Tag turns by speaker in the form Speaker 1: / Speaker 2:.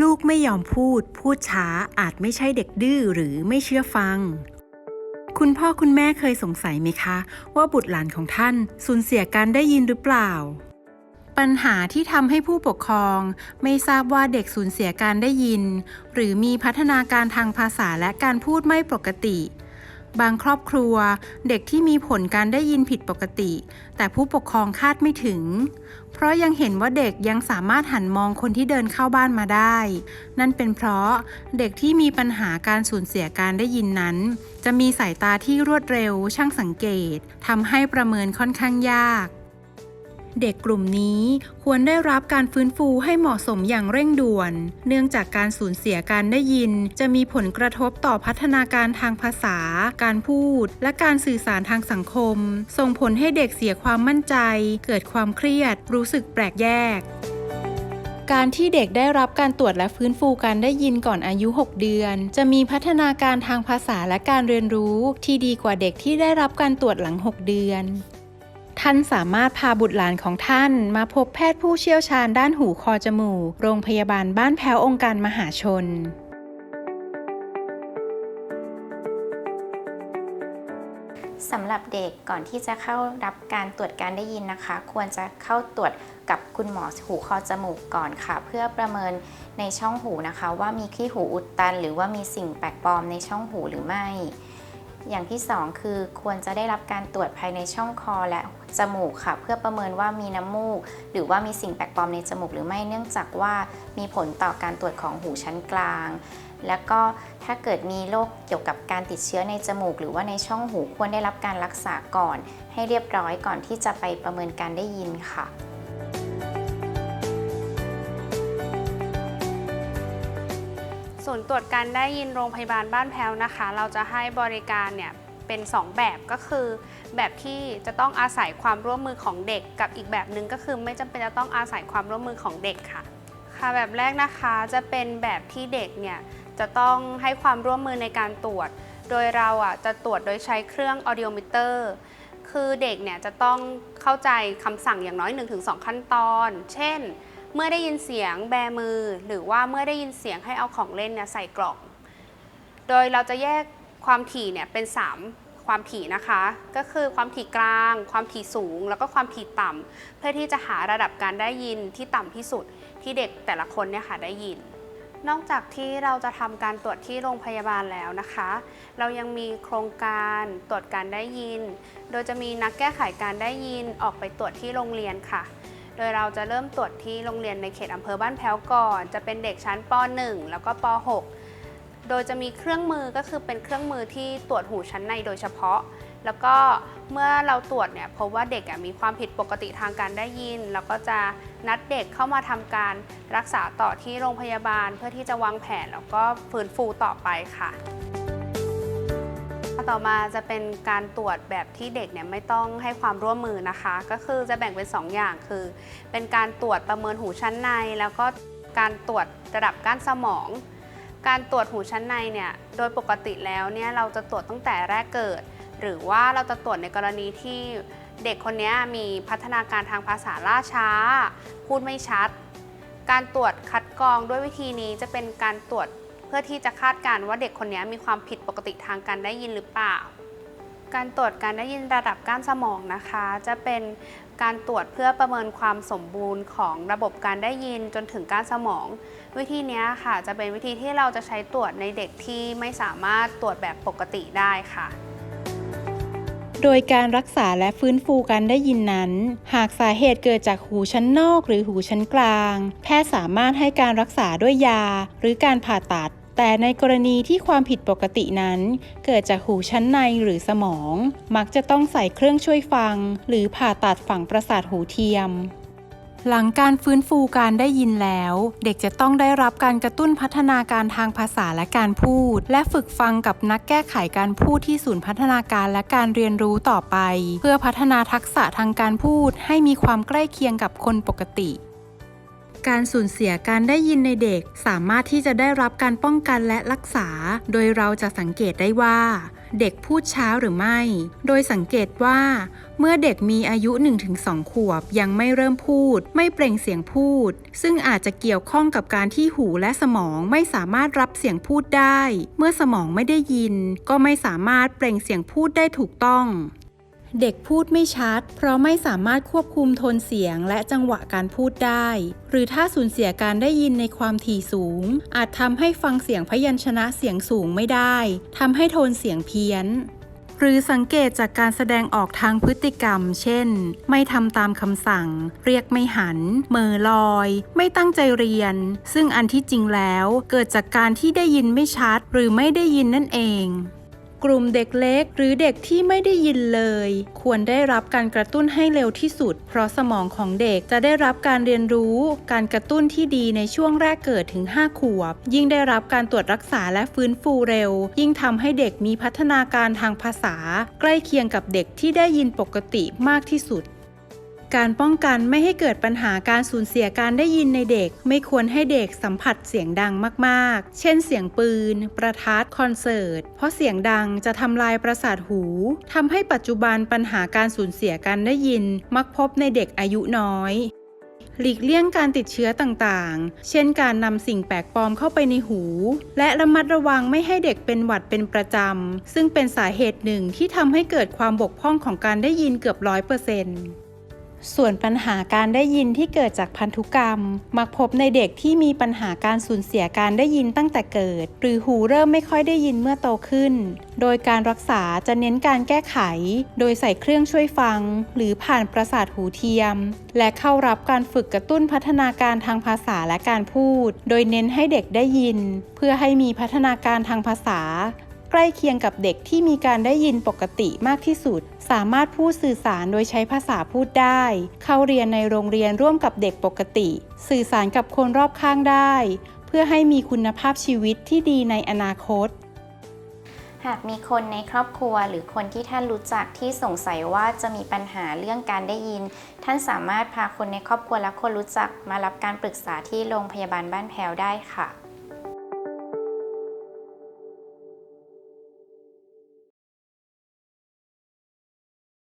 Speaker 1: ลูกไม่ยอมพูด พูดช้าอาจไม่ใช่เด็กดื้อหรือไม่เชื่อฟัง คุณพ่อคุณแม่เคยสงสัยไหมคะ ว่าบุตรหลานของท่านสูญเสียการได้ยินหรือเปล่า ปัญหาที่ทำให้ผู้ปกครอง ไม่ทราบว่าเด็กสูญเสียการได้ยิน หรือมีพัฒนาการทางภาษาและการพูดไม่ปกติ บางครอบครัว เด็กที่มีผลการได้ยินผิดปกติ แต่ผู้ปกครองคาดไม่ถึง เพราะยังเห็นว่าเด็กยังสามารถหันมองคนที่เดินเข้าบ้านมาได้ นั่นเป็นเพราะเด็กที่มีปัญหาการสูญเสียการได้ยินนั้น จะมีสายตาที่รวดเร็วช่างสังเกตทำให้ประเมินค่อนข้างยาก เด็กกลุ่มนี้ควรได้รับการฟื้นฟูให้เหมาะสมอย่างเร่งด่วน เนื่องจากการสูญเสียการได้ยิน จะมีผลกระทบต่อพัฒนาการทางภาษา การพูด และการสื่อสารทางสังคม ส่งผลให้เด็กเสียความมั่นใจ เกิดความเครียด รู้สึกแปลกแยกการที่เด็กได้รับการตรวจและฟื้นฟูการได้ยินก่อนอายุ 6 เดือน จะมีพัฒนาการทางภาษาและการเรียนรู้ที่ดีกว่าเด็กที่ได้รับการตรวจหลัง 6 เดือน ท่านสามารถพาบุตรหลานของท่านมาพบแพทย์ผู้เชี่ยวชาญด้านหูคอจมูก โรงพยาบาลบ้านแพ้วองค์การมหาชน
Speaker 2: สำหรับเด็กก่อนที่จะเข้ารับการตรวจการได้ยินนะคะ ควรจะเข้าตรวจกับคุณหมอหูคอจมูกก่อนค่ะ เพื่อประเมินในช่องหูนะคะ ว่ามีขี้หูอุดตัน หรือว่ามีสิ่งแปลกปลอมในช่องหูหรือไม่ อย่างที่สองคือควรจะได้รับการตรวจภายในช่องคอและจมูกค่ะ เพื่อประเมินว่ามีน้ำมูก หรือว่ามีสิ่งแปลกปลอมในจมูกหรือไม่เนื่องจากว่ามีผลต่อการตรวจของหูชั้นกลาง แล้วก็ถ้าเกิดมีโรคเกี่ยวกับการติดเชื้อในจมูก หรือว่าในช่องหูควรได้รับการรักษาก่อน ให้เรียบร้อยก่อนที่จะไปประเมินการได้ยินค่ะ
Speaker 3: ศูนย์ตรวจการได้ยินโรงพยาบาลบ้านแพ้วนะคะ เราจะให้บริการเนี่ยเป็น 2 แบบก็คือ แบบที่จะต้องอาศัยความร่วมมือของเด็ก กับอีกแบบหนึ่งก็คือไม่จำเป็นจะต้องอาศัยความร่วมมือของเด็กค่ะ ค่ะแบบแรกนะคะจะเป็นแบบที่เด็กเนี่ยจะต้องให้ความร่วมมือในการตรวจ โดยเราอะจะตรวจโดยใช้เครื่อง audiometer คือเด็กเนี่ยจะต้องเข้าใจคำสั่งอย่างน้อย 1-2 ขั้นตอน เช่น เมื่อได้ยินเสียงแบมือ หรือว่าเมื่อได้ยินเสียงให้เอาของเล่นเนี่ยใส่กล่อง โดยเราจะแยกความถี่เนี่ยเป็น 3 ความถี่นะคะ ก็คือความถี่กลาง ความถี่สูง แล้วก็ความถี่ต่ำเพื่อที่จะหาระดับการได้ยินที่ต่ำที่สุดที่เด็กแต่ละคนเนี่ยค่ะได้ยิน นอกจากที่เราจะทำการตรวจที่โรงพยาบาลแล้วนะคะ เรายังมีโครงการตรวจการได้ยิน โดยจะมีนักแก้ไขการได้ยินออกไปตรวจที่โรงเรียนค่ะ โดยเราจะเริ่มตรวจที่โรงเรียนในเขตอำเภอบ้านแพ้วก่อน จะเป็นเด็กชั้นป .1 แล้วก็ป .6 โดยจะมีเครื่องมือก็คือเป็นเครื่องมือที่ตรวจหูชั้นในโดยเฉพาะ แล้วก็เมื่อเราตรวจเนี่ยพบว่าเด็กมีความผิดปกติทางการได้ยิน เราก็จะนัดเด็กเข้ามาทำการรักษาต่อที่โรงพยาบาล เพื่อที่จะวางแผนแล้วก็ฟื้นฟูต่อไปค่ะ ต่อมาจะเป็นการตรวจแบบที่เด็กเนี่ยไม่ต้องให้ความร่วมมือนะคะ ก็คือจะแบ่งเป็น2ออย่างคือ เป็นการตรวจประเมินหูชั้นใน แล้วก็การตรวจระดับก้านสมอง การตรวจหูชั้นในเนี่ยโดยปกติแล้วเนี่ยเราจะตรวจตั้งแต่แรกเกิด หรือว่าเราจะตรวจในกรณีที่เด็กคนนี้มีพัฒนาการทางภาษาล่าช้า พูดไม่ชัด การตรวจคัดกรองด้วยวิธีนี้จะเป็นการตรวจ เพื่อที่จะคาดการณ์ว่าเด็กคนนี้มีความผิดปกติทางการได้ยินหรือเปล่า การตรวจการได้ยินระดับก้านสมองนะคะ จะเป็นการตรวจเพื่อประเมินความสมบูรณ์ของระบบการได้ยินจนถึงก้านสมอง วิธีนี้ค่ะ จะเป็นวิธีที่เราจะใช้ตรวจในเด็กที่ไม่สามารถตรวจแบบปกติได้ค่ะ
Speaker 1: โดยการรักษาและฟื้นฟูการได้ยินนั้น หากสาเหตุเกิดจากหูชั้นนอกหรือหูชั้นกลาง แพทย์สามารถให้การรักษาด้วยยา หรือการผ่าตัด แต่ในกรณีที่ความผิดปกตินั้น เกิดจากหูชั้นในหรือสมอง มักจะต้องใส่เครื่องช่วยฟัง หรือผ่าตัดฝังประสาทหูเทียม หลังการฟื้นฟูการได้ยินแล้ว เด็กจะต้องได้รับการกระตุ้นพัฒนาการทางภาษาและการพูด และฝึกฟังกับนักแก้ไขการพูดที่ศูนย์พัฒนาการและการเรียนรู้ต่อไป เพื่อพัฒนาทักษะทางการพูดให้มีความใกล้เคียงกับคนปกติ การสูญเสียการได้ยินในเด็ก สามารถที่จะได้รับการป้องกันและรักษา โดยเราจะสังเกตได้ว่า เด็กพูดช้าหรือไม่ โดยสังเกตว่า เมื่อเด็กมีอายุ 1-2 ขวบยังไม่เริ่มพูด ไม่เปล่งเสียงพูด ซึ่งอาจจะเกี่ยวข้องกับการที่หูและสมองไม่สามารถรับเสียงพูดได้ เมื่อสมองไม่ได้ยิน ก็ไม่สามารถเปล่งเสียงพูดได้ถูกต้อง เด็กพูดไม่ชัด เพราะไม่สามารถควบคุมโทนเสียงและจังหวะการพูดได้ หรือถ้าสูญเสียการได้ยินในความถี่สูง อาจทำให้ฟังเสียงพยัญชนะเสียงสูงไม่ได้ทำให้โทนเสียงเพี้ยน หรือสังเกตจากการแสดงออกทางพฤติกรรม เช่น ไม่ทำตามคำสั่ง เรียกไม่หันเม่อลอย ไม่ตั้งใจเรียน ซึ่งอันที่จริงแล้ว เกิดจากการที่ได้ยินไม่ชัด หรือไม่ได้ยินนั่นเอง กลุ่มเด็กเล็ก หรือเด็กที่ไม่ได้ยินเลย ควรได้รับการกระตุ้นให้เร็วที่สุด เพราะสมองของเด็กจะได้รับการเรียนรู้ การกระตุ้นที่ดีในช่วงแรกเกิดถึง 5 ขวบ ยิ่งได้รับการตรวจรักษาและฟื้นฟูเร็ว ยิ่งทำให้เด็กมีพัฒนาการทางภาษา ใกล้เคียงกับเด็กที่ได้ยินปกติมากที่สุด การป้องกันไม่ให้เกิดปัญหาการสูญเสียการได้ยินในเด็ก ไม่ควรให้เด็กสัมผัสเสียงดังมาก ๆ เช่นเสียงปืน ประทัด คอนเสิร์ต เพราะเสียงดังจะทำลายประสาทหู ทำให้ปัจจุบันปัญหาการสูญเสียการได้ยิน มักพบในเด็กอายุน้อยหลีกเลี่ยงการติดเชื้อต่างๆ เช่นการนำสิ่งแปลกปลอมเข้าไปในหู และระมัดระวังไม่ให้เด็กเป็นหวัดเป็นประจำ ซึ่งเป็นสาเหตุหนึ่งที่ทำให้เกิดความบกพร่องของการได้ยินเกือบร้อยเปอร์เซ็นต์ ส่วนปัญหาการได้ยินที่เกิดจากพันธุกรรม มักพบในเด็กที่มีปัญหาการสูญเสียการได้ยินตั้งแต่เกิด หรือหูเริ่มไม่ค่อยได้ยินเมื่อโตขึ้น โดยการรักษาจะเน้นการแก้ไข โดยใส่เครื่องช่วยฟัง หรือผ่านประสาทหูเทียม และเข้ารับการฝึกกระตุ้นพัฒนาการทางภาษาและการพูด โดยเน้นให้เด็กได้ยิน เพื่อให้มีพัฒนาการทางภาษา ใกล้เคียงกับเด็กที่มีการได้ยินปกติมากที่สุด สามารถพูดสื่อสารโดยใช้ภาษาพูดได้ เข้าเรียนในโรงเรียนร่วมกับเด็กปกติ สื่อสารกับคนรอบข้างได้ เพื่อให้มีคุณภาพชีวิตที่ดีในอนาคต
Speaker 2: หากมีคนในครอบครัวหรือคนที่ท่านรู้จักที่สงสัยว่าจะมีปัญหาเรื่องการได้ยิน ท่านสามารถพาคนในครอบครัวและคนรู้จักมารับการปรึกษาที่โรงพยาบาลบ้านแพวได้ค่ะ